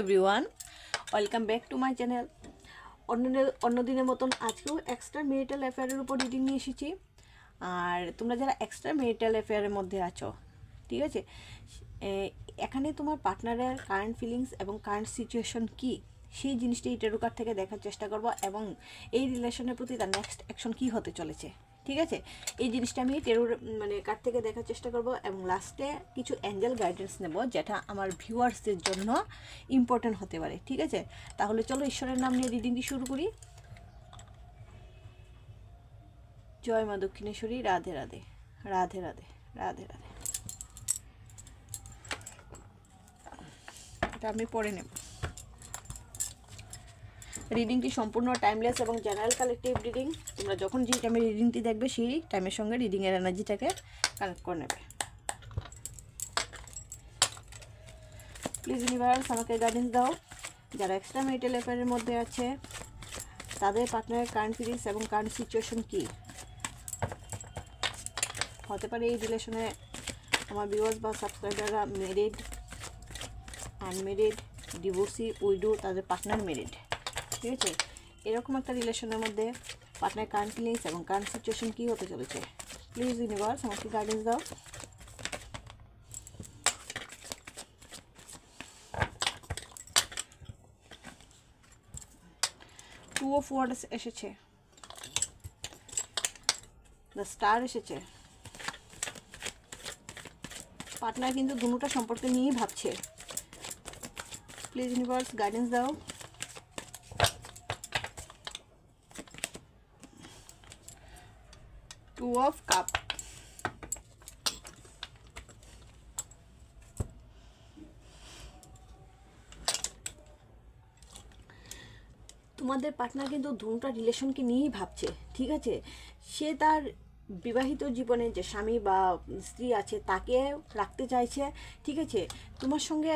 Everyone welcome back to my channel অন্য অন্য দিনের মতন আজকেও এক্সট্রা মেরিটাল অ্যাফেয়ারের উপর রিডিং নিয়ে এসেছি। আর তোমরা যারা এক্সট্রা মেরিটাল অ্যাফেয়ারের মধ্যে আছো, ঠিক আছে? এখানে তোমার পার্টনারের কারেন্ট ফিলিংস এবং কারেন্ট সিচুয়েশন কী? সেই জিনিসটি টেরো থেকে দেখার চেষ্টা করব এবং এই রিলেশনের প্রতি তার নেক্সট অ্যাকশন কী হতে চলেছে। ঠিক আছে? এই জিনিসটা আমি টেরোর মানে কার্ড থেকে দেখার চেষ্টা করব এবং লাস্টে কিছু অ্যাঞ্জেল গাইডেন্স নেব যেটা আমার ভিউয়ার্সদের জন্য ইম্পর্টেন্ট হতে পারে, ঠিক আছে? তাহলে চলো ঈশ্বরের নাম নিয়ে রিডিংটি শুরু করি। জয় মা দক্ষিণেশ্বরী, রাধে রাধে রাধে রাধে রাধে রাধে। এটা আমি পড়ে নেব। রিডিংটি সম্পূর্ণ টাইমলেস এবং জেনারেল কালেকটিভ রিডিং তোমরা যখন যে টাইমে রিডিংটি দেখবে, সেই টাইমের সঙ্গে রিডিংয়ের এনার্জিটাকে কানেক্ট করে নেবে। প্লিজ ইউনিভার্স আমাকে গাইডেন্স দাও। যারা এক্সট্রা মেরিটাল অ্যাফেয়ারের মধ্যে আছে, তাদের পার্টনারের কারেন্ট ফিলিংস এবং কারেন্ট সিচুয়েশন কী? হতে পারে এই রিলেশনে আমার ভিউয়ার্স বা সাবস্ক্রাইবাররা মেরিড আনমেরিড ডিভোর্সি উইডো তাদের পার্টনার মেরিড ঠিক আছে এরকম একটা রিলেশনের মধ্যে পার্টনার কারেন্ট ফিলিংস এবং কারেন্ট সিচুয়েশন কী হতে চলেছে? প্লিজ ইউনিভার্স আমাকে গাইডেন্স দাও? টু অফ ওয়ার্ডস এসেছে। দ্য স্টার এসেছে। পার্টনার কিন্তু দুটোটা সম্পর্কে নিয়েই ভাবছে। প্লিজ ইউনিভার্স গাইডেন্স দাও টু অফ কাপ তোমাদের পার্টনার কিন্তু দুটা রিলেশনকে নিয়েই ভাবছে, ঠিক আছে? সে তার বিবাহিত জীবনে যে স্বামী বা স্ত্রী আছে তাকে রাখতে চাইছে, ঠিক আছে? তোমার সঙ্গে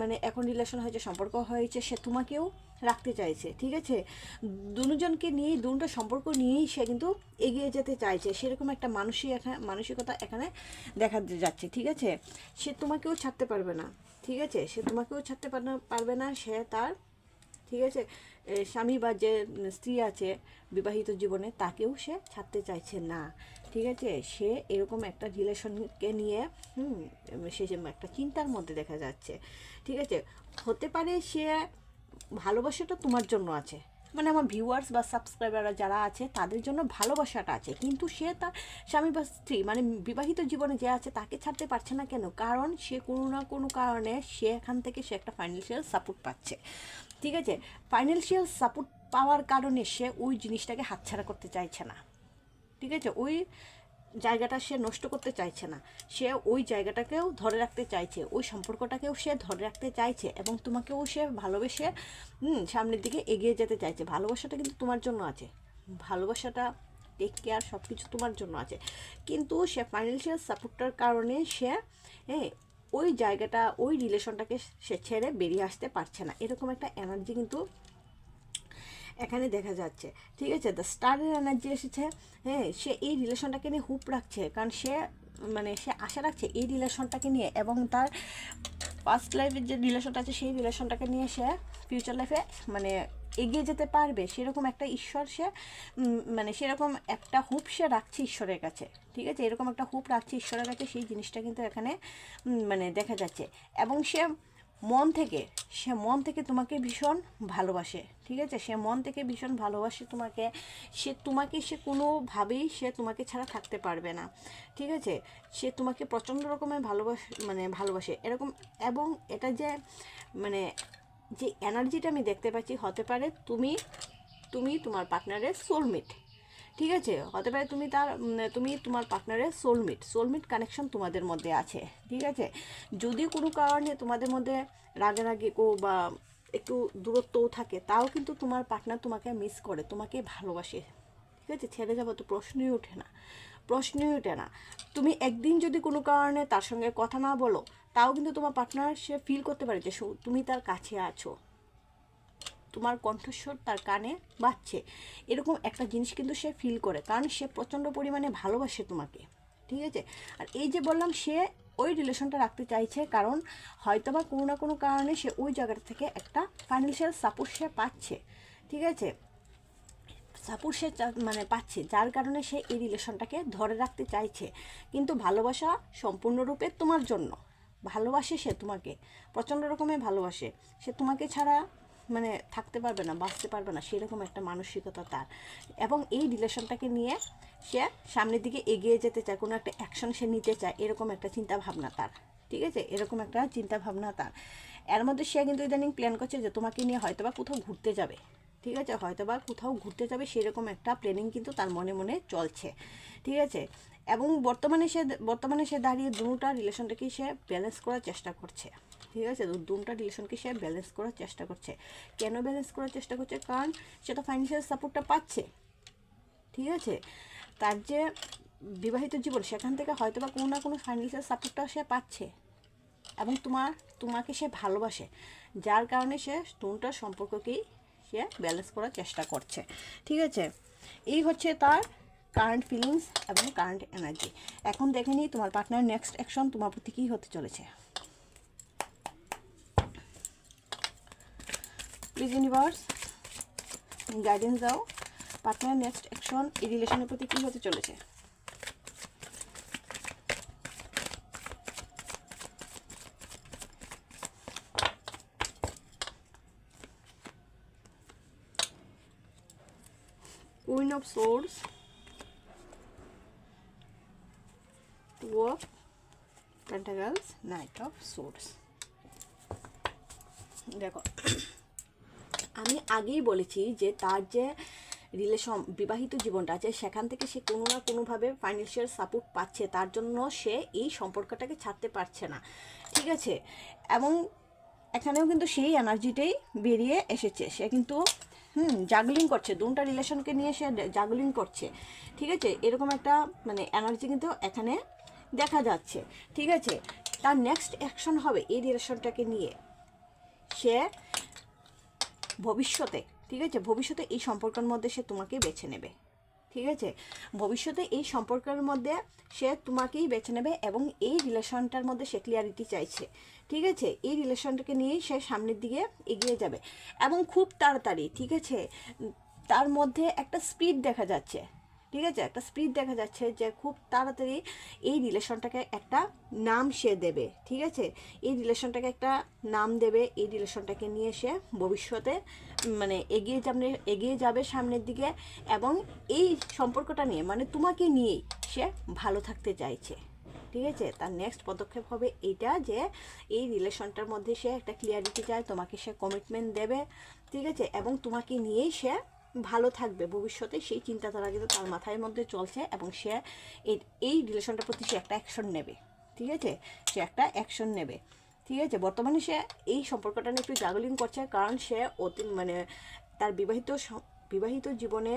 মানে এখন রিলেশন হয়েছে, সম্পর্ক হয়েছে, সে তোমাকেও রাখতে চাইছে, ঠিক আছে? দুজনকে নিয়েই দুটো সম্পর্ক নিয়েই সে কিন্তু এগিয়ে যেতে চাইছে। সেরকম একটা মানসিক এখানে মানসিকতা এখানে দেখা যাচ্ছে, ঠিক আছে? সে তোমাকেও ছাড়তে পারবে না, ঠিক আছে? সে তোমাকেও ছাড়তে পারবে না, সে তার, ঠিক আছে? স্বামী বা যে স্ত্রী আছে বিবাহিত জীবনে, তাকেও সে ছাড়তে চাইছে না। ঠিক আছে? সে এরকম একটা রিলেশনকে নিয়ে, হুম, সে একটা চিন্তার মধ্যে দেখা যাচ্ছে। ঠিক আছে? হতে পারে সে ভালোবাসাটা তোমার জন্য আছে। মানে আমার ভিউয়ার্স বা সাবস্ক্রাইবাররা যারা আছে, তাদের জন্য ভালোবাসাটা আছে। কিন্তু সে তার স্বামী বা স্ত্রী মানে বিবাহিত জীবনে যে আছে, তাকে ছাড়তে পারছে না কেন? কারণ সে কোনো না কোনো কারণে সে এখান থেকে সে একটা ফাইন্যান্সিয়াল সাপোর্ট পাচ্ছে। ঠিক আছে? ফাইন্যান্সিয়াল সাপোর্ট পাওয়ার কারণে সে ওই জিনিসটাকে হাতছাড়া করতে চাইছে না। ঠিক আছে? ওই জায়গাটা সে নষ্ট করতে চাইছে না। সে ওই জায়গাটাকেও ধরে রাখতে চাইছে। ওই সম্পর্কটাকেও সে ধরে রাখতে চাইছে এবং তোমাকেও সে ভালোবেসে সামনের দিকে এগিয়ে যেতে চাইছে। ভালোবাসাটা কিন্তু তোমার জন্য আছে। ভালোবাসাটা টেক কেয়ার সব কিছু তোমার জন্য আছে। কিন্তু সে ফাইন্যান্সিয়াল সাপোর্টটার কারণে সে হ্যাঁ ওই জায়গাটা, ওই রিলেশনটাকে সে ছেড়ে বেরিয়ে আসতে পারছে না। এরকম একটা এনার্জি কিন্তু এখানে দেখা যাচ্ছে। ঠিক আছে? দ্য স্টারের এনার্জি এসেছে। হ্যাঁ সে এই রিলেশনটাকে নিয়ে হুপ রাখছে। কারণ সে মানে সে আশা রাখছে এই রিলেশনটাকে নিয়ে এবং তার পাস্ট লাইফের যে রিলেশনটা আছে, সেই রিলেশনটাকে নিয়ে সে ফিউচার লাইফে মানে এগিয়ে যেতে পারবে, সেরকম একটা ঈশ্বর সে মানে সেরকম একটা হুপ সে রাখছে ঈশ্বরের কাছে, ঠিক আছে? এরকম একটা হুপ রাখছে ঈশ্বরের কাছে, সেই জিনিসটা কিন্তু এখানে মানে দেখা যাচ্ছে। এবং সে মন থেকে, সে মন থেকে তোমাকে ভীষণ ভালোবাসে, ঠিক আছে? সে মন থেকে ভীষণ ভালোবাসে তোমাকে, সে তোমাকে সে কোনোভাবেই সে তোমাকে ছাড়া থাকতে পারবে না, ঠিক আছে? সে তোমাকে প্রচণ্ড রকমের ভালোবাসে মানে ভালোবাসে, এরকম, এবং এটা যে মানে যে এনার্জিটা আমি দেখতে পাচ্ছি, হতে পারে তুমি তুমি তোমার পার্টনারের সোলমেট ঠিক আছে? হতে পারে তুমি তার তুমি তোমার পার্টনারের সোলমেট সোলমেট কানেকশন তোমাদের মধ্যে আছে, ঠিক আছে? যদি কোনো কারণে তোমাদের মধ্যে রাগারাগি কো বা একটু দূরত্বও থাকে, তাও কিন্তু তোমার পার্টনার তোমাকে মিস করে, তোমাকে ভালোবাসে, ঠিক আছে? ছেড়ে যাব তো প্রশ্নই ওঠে না, প্রশ্নই ওঠে না। তুমি একদিন যদি কোনো কারণে তার সঙ্গে কথা না বলো, তাও কিন্তু তোমার পার্টনার সে ফিল করতে পারে যে তুমি তার কাছে আছো। তোমার কণ্ঠস্বর তার কানে বাজছে। এরকম একটা জিনিস কিন্তু সে ফিল করে, কারণ সে প্রচণ্ড পরিমাণে ভালোবাসে তোমাকে, ঠিক আছে? আর এই যে বললাম, সে ওই রিলেশনটা রাখতে চাইছে, কারণ হয়তো বা কোনো না কোনো কারণে সে ওই জায়গাটা থেকে একটা ফাইন্যান্সিয়াল সাপোর্ট সে পাচ্ছে, ঠিক আছে? সাপোর্ট সে মানে পাচ্ছে, যার কারণে সে এই রিলেশনটাকে ধরে রাখতে চাইছে। কিন্তু ভালোবাসা সম্পূর্ণরূপে তোমার জন্য। ভালোবাসে সে তোমাকে, প্রচণ্ড রকমের ভালোবাসে। সে তোমাকে ছাড়া মানে থাকতে পারবে না, বাঁচতে পারবে না, সেরকম একটা মানসিকতা তার। এবং এই রিলেশনটাকে নিয়ে সে সামনের দিকে এগিয়ে যেতে চায়, কোনো একটা অ্যাকশন সে নিতে চায়, এরকম একটা চিন্তা ভাবনা তার। ঠিক আছে? এরকম একটা চিন্তা ভাবনা তার। এর মধ্যে সে কিন্তু ইদানিং প্ল্যান করছে যে তোমাকে নিয়ে হয়তো বা কোথাও ঘুরতে যাবে। ঠিক আছে? হয়তো বা কোথাও ঘুরতে যাবে, সেরকম একটা প্ল্যানিং কিন্তু তার মনে মনে চলছে। ঠিক আছে? এবং বর্তমানে সে বর্তমানে সে দাঁড়িয়ে দুটা রিলেশনটাকে সে ব্যালেন্স করার চেষ্টা করছে। ঠিক আছে? দুটা রিলেশনকে সে ব্যালেন্স করার চেষ্টা করছে। কেন ব্যালেন্স করার চেষ্টা করছে? কারণ সে তো ফাইন্যান্সিয়াল সাপোর্টটা পাচ্ছে। ঠিক আছে? তার যে বিবাহিত জীবন, সেখান থেকে হয়তো বা কোনো না কোনো ফাইন্যান্সিয়াল সাপোর্টটা সে পাচ্ছে। এবং তোমার, তোমাকে সে ভালোবাসে। যার কারণে সে দুটার সম্পর্ককেই সে ব্যালেন্স করার চেষ্টা করছে। ঠিক আছে? এই হচ্ছে তার কারেন্ট ফিলিংস এবং কারেন্ট এনার্জি এখন দেখে নিই তোমার পার্টনার নেক্সট অ্যাকশন তোমার প্রতি কী হতে চলেছে। প্লিজ ইউনিভার্স গাইডেন্স দাও পার্টনার নেক্সট অ্যাকশন এই রিলেশনের প্রতি কী হতে চলেছে Queen of Swords, Two of Pentacles, Knight of Swords. দেখো আমি আগেই বলেছি যে তার যে রিলেশন বিবাহিত জীবনটা আছে, সেখান থেকে সে কোনো না কোনোভাবে ফাইন্যান্সিয়াল সাপোর্ট পাচ্ছে। তার জন্য সে এই সম্পর্কটাকে ছাড়তে পারছে না। ঠিক আছে? এবং এখানেও কিন্তু সেই এনার্জিটাই বেরিয়ে এসেছে। সে কিন্তু, হুম জাগলিং করছে। দুটা রিলেশনকে নিয়ে সে জাগলিং করছে। ঠিক আছে? এরকম একটা মানে এনার্জি কিন্তু এখানে দেখা যাচ্ছে। ঠিক আছে? তার নেক্সট অ্যাকশন হবে এই রিলেশনটাকে নিয়ে। সে ভবিষ্যতে, ঠিক আছে? ভবিষ্যতে এই সম্পর্কের মধ্যে সে তোমাকেই বেছে নেবে, ঠিক আছে? ভবিষ্যতে এই সম্পর্কের মধ্যে সে তোমাকেই বেছে নেবে এবং এই রিলেশনটার মধ্যে সে ক্লিয়ারিটি চাইছে, ঠিক আছে? এই রিলেশনটাকে নিয়েই সে সামনের দিকে এগিয়ে যাবে এবং খুব তাড়াতাড়ি, ঠিক আছে? তার মধ্যে একটা স্পিড দেখা যাচ্ছে ঠিক আছে? একটা স্পিড দেখা যাচ্ছে যে খুব তাড়াতাড়ি এই রিলেশনটাকে একটা নাম সে দেবে, ঠিক আছে? এই রিলেশনটাকে একটা নাম দেবে, এই রিলেশনটাকে নিয়ে সে ভবিষ্যতে মানে এগিয়ে যাবে এগিয়ে যাবে সামনের দিকে এবং এই সম্পর্কটা নিয়ে মানে তোমাকে নিয়েই সে ভালো থাকতে চাইছে, ঠিক আছে? তার নেক্সট পদক্ষেপ হবে এইটা যে এই রিলেশনটার মধ্যে সে একটা ক্লিয়ারিটি চায়, তোমাকে সে কমিটমেন্ট দেবে, ঠিক আছে? এবং তোমাকে নিয়েই সে ভালো থাকবে ভবিষ্যতে, সেই চিন্তাধারা কিন্তু তার মাথায় মধ্যে চলছে এবং সে এই রিলেশনটার প্রতি সে একটা অ্যাকশন নেবে, ঠিক আছে? সে একটা অ্যাকশন নেবে, ঠিক আছে? বর্তমানে সে এই সম্পর্কটা নিয়ে একটু জাগলিং করছে, কারণ সে অতি মানে তার বিবাহিত বিবাহিত জীবনে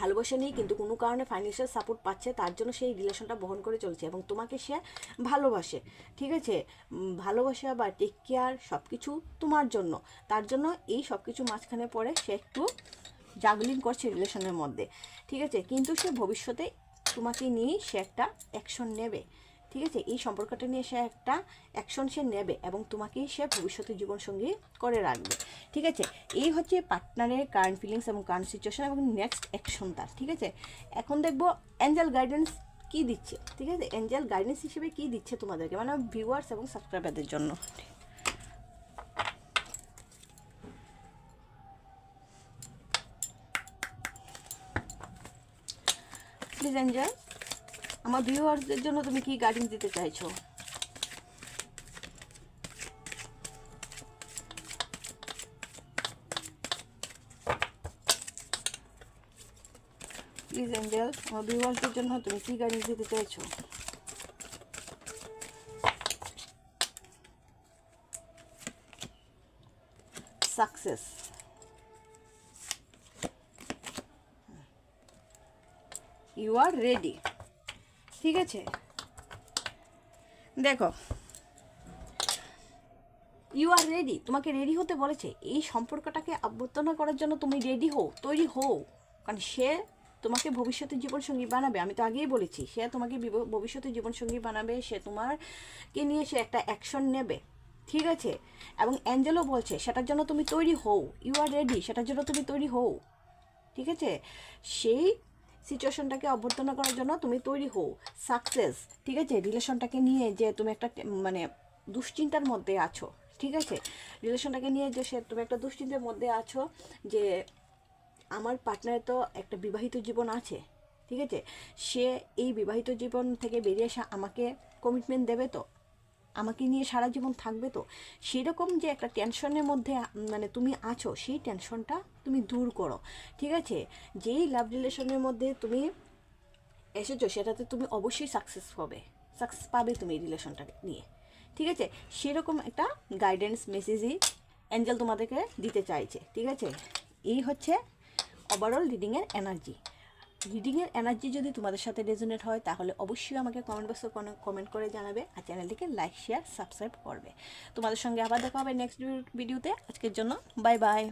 ভালোবাসা নেই কিন্তু কোনো কারণে ফাইন্যান্সিয়াল সাপোর্ট পাচ্ছে, তার জন্য সেই রিলেশনটা বহন করে চলছে এবং তোমাকে সে ভালোবাসে, ঠিক আছে? ভালোবাসা বা টেক কেয়ার সব কিছু তোমার জন্য, তার জন্য এই সব কিছু মাঝখানে পড়ে সে একটু জাগলিং করছে রিলেশনের মধ্যে, ঠিক আছে? কিন্তু সে ভবিষ্যতে তোমাকে নিয়েই সে একটা অ্যাকশন নেবে, ঠিক আছে? এই সম্পর্কটা নিয়ে সে একটা অ্যাকশন সে নেবে এবং তোমাকেই সে ভবিষ্যতে জীবনসঙ্গী করে রাখবে, ঠিক আছে? এই হচ্ছে পার্টনারের কারেন্ট ফিলিংস এবং কারেন্ট সিচুয়েশন এবং নেক্সট অ্যাকশন তার, ঠিক আছে? এখন দেখব অ্যাঞ্জেল গাইডেন্স কী দিচ্ছে, ঠিক আছে? অ্যাঞ্জেল গাইডেন্স হিসেবে কী দিচ্ছে তোমাদেরকে? মানে ভিউয়ার্স এবং সাবস্ক্রাইবারদের জন্য প্লিজ অ্যাঞ্জেল আমার ভিউয়ার্সদের জন্য তুমি কি গাইডেন্স দিতে চাইছো? প্লিজ অ্যাঞ্জেল আমার ভিউয়ার্সদের জন্য তুমি কি গাইডেন্স দিতে চাইছো? সাকসেস ইউ আর রেডি ঠিক আছে? দেখো। ইউ আর রেডি তোমাকে রেডি হতে বলেছে। এই সম্পর্কটাকে অভ্যর্থনা করার জন্য তুমি রেডি হও, তৈরি হও। কারণ সে তোমাকে ভবিষ্যতে জীবনসঙ্গী বানাবে। আমি তো আগেই বলেছি, সে তোমাকে ভবিষ্যতে জীবনসঙ্গী বানাবে। সে তোমারকে নিয়ে সে একটা অ্যাকশন নেবে। ঠিক আছে? এবং অ্যাঞ্জেলও বলছে, সেটার জন্য তুমি তৈরি হও। ইউ আর রেডি সেটার জন্য তুমি তৈরি হও। ঠিক আছে? সেই সিচুয়েশনটাকে অভ্যর্থনা করার জন্য তুমি তৈরি হও। সাকসেস ঠিক আছে? রিলেশনটাকে নিয়ে যে তুমি একটা মানে দুশ্চিন্তার মধ্যে আছো, ঠিক আছে? রিলেশনটাকে নিয়ে যে সে তুমি একটা দুশ্চিন্তার মধ্যে আছো যে আমার পার্টনারের তো একটা বিবাহিত জীবন আছে, ঠিক আছে? সে এই বিবাহিত জীবন থেকে বেরিয়ে এসে আমাকে কমিটমেন্ট দেবে তো? আমাকে নিয়ে সারা জীবন থাকবে তো? সেরকম যে একটা টেনশনের মধ্যে মানে তুমি আছো, সেই টেনশনটা তুমি দূর করো, ঠিক আছে? যেই লাভ রিলেশনের মধ্যে তুমি এসেছ, সেটাতে তুমি অবশ্যই সাকসেস হবে সাকসেস পাবে তুমি এই রিলেশনটাকে নিয়ে, ঠিক আছে? সেরকম একটা গাইডেন্স মেসেজই অ্যাঞ্জেল তোমাদেরকে দিতে চাইছে, ঠিক আছে? এই হচ্ছে ওভারঅল রিডিংয়ের এনার্জি রিডিংয়ের এনার্জি যদি তোমাদের সাথে রেজোনেট হয়, তাহলে অবশ্যই আমাকে কমেন্ট বক্সে কমেন্ট করে জানাবে আর চ্যানেলটিকে লাইক শেয়ার সাবস্ক্রাইব করবে। তোমাদের সঙ্গে আবার দেখা হবে নেক্সট ভিডিওতে আজকের জন্য বাই বাই